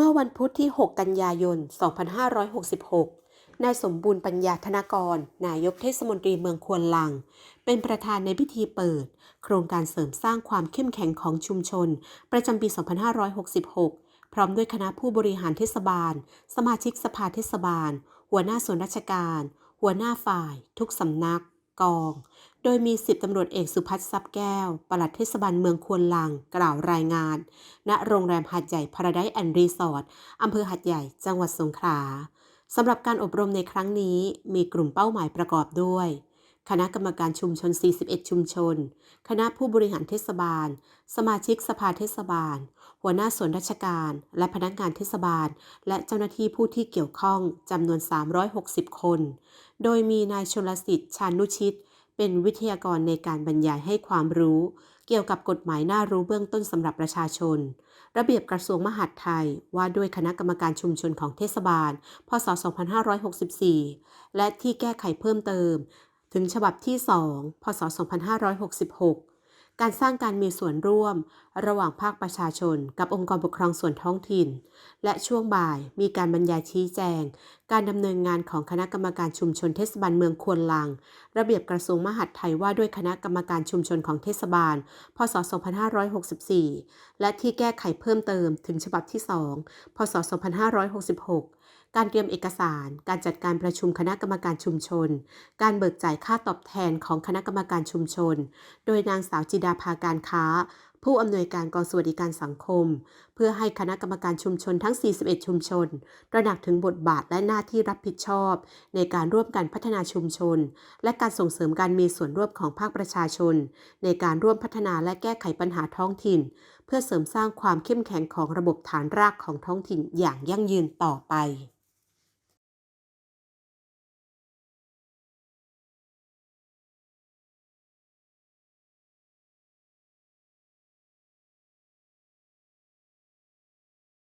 เมื่อวันพุธที่ 6 กันยายน 2566 นายสมบูรณ์ปัญญาธนกร นายกเทศมนตรีเมืองควนลัง เป็นประธานในพิธีเปิด โครงการเสริมสร้างความเข้มแข็งของชุมชน ประจำปี 2566 พร้อมด้วยคณะผู้บริหารเทศบาล สมาชิกสภาเทศบาล หัวหน้าส่วนราชการ หัวหน้าฝ่าย ทุกสำนัก กอง โดยมีสิบตำรวจเอกสุพัฒน์ทรัพย์แก้ว ปลัดเทศบาลเมืองควนลัง กล่าวรายงาน ณ โรงแรมหาดใหญ่พาราไดแอนด์รีสอร์ทอำเภอหาดใหญ่ จังหวัดสงขลาสำหรับการอบรมในครั้งนี้มีกลุ่มเป้าหมายประกอบด้วย คณะกรรมการชุมชน 41 ชุมชน คณะผู้บริหารเทศบาล สมาชิกสภาเทศบาล หัวหน้าส่วนราชการ และพนักงานเทศบาล และเจ้าหน้าที่ผู้ที่เกี่ยวข้องจำนวน 360 คน โดยมีนายชลสิทธิ์ชานุชิต เป็นวิทยากรในการบรรยายให้ความรู้ เกี่ยวกับกฎหมายน่ารู้เบื้องต้นสำหรับประชาชน ระเบียบกระทรวงมหาดไทย ว่าด้วยคณะกรรมการชุมชนของเทศบาล พศ 2564 และที่แก้ไขเพิ่มเติม ถึงฉบับที่ 2 พศ 2566 การสร้างการมีส่วนร่วม ระหว่างภาคประชาชน กับองค์กรปกครองส่วนท้องถิ่น และช่วงบ่ายมีการบรรยายชี้แจง การดำเนินงานของคณะกรรมการชุมชนเทศบาลเมืองควนลัง ระเบียบกระทรวงมหาดไทยว่าด้วยคณะกรรมการชุมชนของเทศบาล พศ 2564 และที่แก้ไขเพิ่มเติมถึงฉบับที่ 2 พศ 2566 การเตรียมเอกสาร การจัดการประชุมคณะกรรมการชุมชน การเบิกจ่ายค่าตอบแทนของคณะกรรมการชุมชน โดยนางสาวจิดาภาการค้าผู้อำนวยการกองสวัสดิการสังคม เพื่อให้คณะกรรมการชุมชนทั้ง 41 ชุมชน ตระหนักถึงบทบาทและหน้าที่รับผิดชอบ ในการร่วมกันพัฒนาชุมชน และการส่งเสริมการมีส่วนร่วมของภาคประชาชน ในการร่วมพัฒนาและแก้ไขปัญหาท้องถิ่น เพื่อเสริมสร้างความเข้มแข็งของระบบฐานรากของท้องถิ่นอย่างยั่งยืนต่อไป